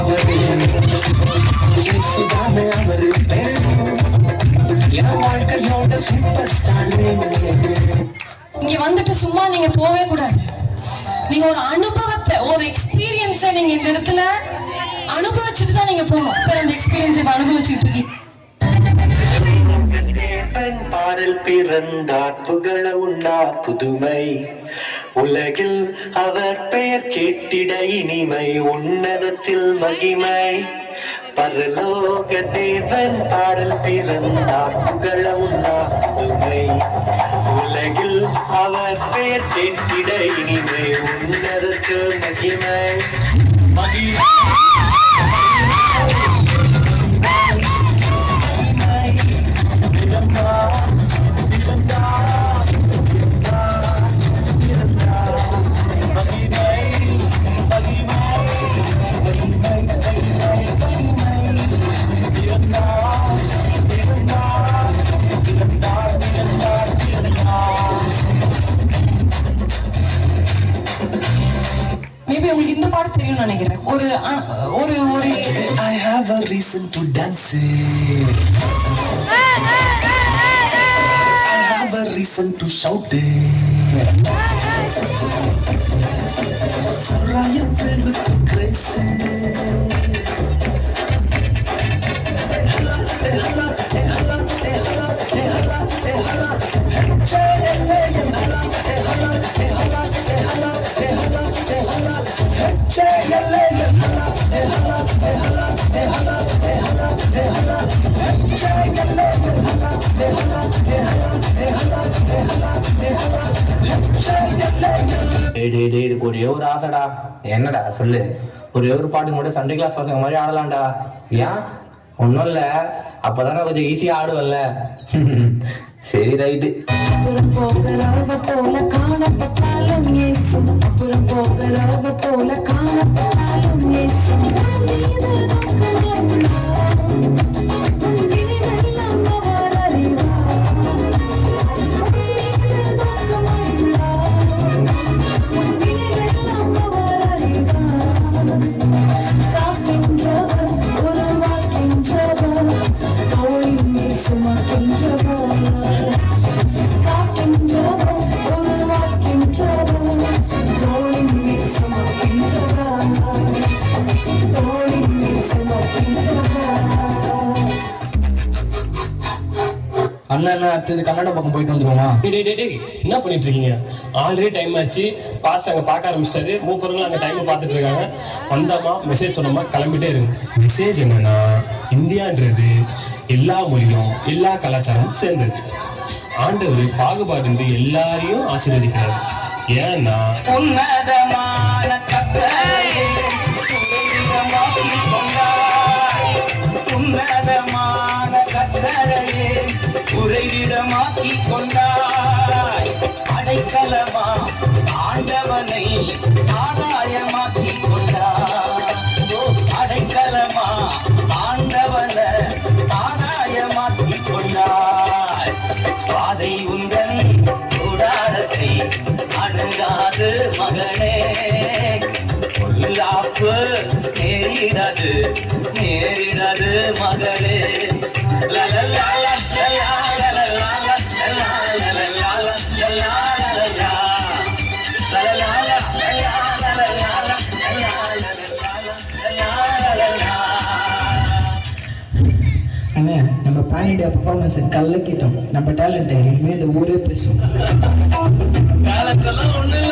அவரு என் வாழ்க்கையோட super star இங்க வந்துட்டு சும்மா நீங்க போவே கூடாது. நீங்க ஒரு அனுபவத்தை ஒரு எக்ஸ்பீரியன்ஸை நீங்க இந்த இடத்துல அனுபவிச்சுட்டு தான் நீங்க போகணும். இப்ப அந்த எக்ஸ்பீரியன்ஸ் இப்ப அனுபவிச்சுட்டு இருக்கீங்க. பாடல் பிறந்தார் புகழ உண்டா புதுமை. உலகில் அவர் பெயர் கேட்டிட இனிமை உன்னதத்தில் மகிமை. பரலோக தேவன் பாடல் பிறந்தார் புகழ உண்டாகுமை உலகில் அவர் பெயர் கேட்டிட இனிமை உன்னதத்தில் மகிமை. மகிமை. தெரியும்னு நினைக்கிறேன் ஒரு அ- ஒரு ஒரு I have a reason to dance it. I have a reason to shout it. For I am filled with grace. இதுக்கு ஒரே ஒரு ஆசைடா. என்னடா சொல்லு. ஒரே ஒரு பாட்டு மட்டும் சண்டே கிளாஸ் பசங்க மாதிரி ஆடலாம்டா. ஏன்? ஒன்றும் இல்லை. அப்போதானே கொஞ்சம் ஈஸியாக ஆடுவல்ல. சரி ரைட்டு அண்ணா அண்ணா அடுத்தது கன்னட பக்கம் போயிட்டு வந்துருவோமா? டேய் டேய், டேய் என்ன பண்ணிட்டு இருக்கீங்க ஆல்ரெடி டைம் ஆச்சு. பாஸ் அங்க பார்க்க ஆரம்பிச்சிட்டாரு. மூப்பர்களும் அங்க டைம் பார்த்துட்டு இருக்காங்க. வந்தோமா மெசேஜ் சொன்னோமா கிளம்பிட்டே இருங்க மெசேஜ் என்னன்னா இந்தியான்றது எல்லா மொழியும் எல்லா கலாச்சாரமும் சேர்ந்தது. ஆண்டவர் பாகுபாடு எல்லாரையும் ஆசீர்வதிக்கிறார். ஏன்னா உன்னதமான. உன்னதமான உறைவிடமாக்கிக் கொண்டாய். அடைக்கலமா ஆண்டவனை ஆதாயமாக்கிக் கொண்டாய் அடைக்கலமா ஆண்டவனை ஆதாயமாக்கிக் கொண்டாய் பாதை உந்தன் கூடாரத்தை அணுகாது மகனே. பொல்லாப்பு நேரிடது நேரிடது மகளே லலலா, நம்ம பேன் இண்டியா பர்ஃபார்மன்ஸை கலக்கிட்டோம். நம்ம டேலண்ட் இனிமேல் இந்த ஊரே பேசும் டேலண்ட்லாம் இல்ல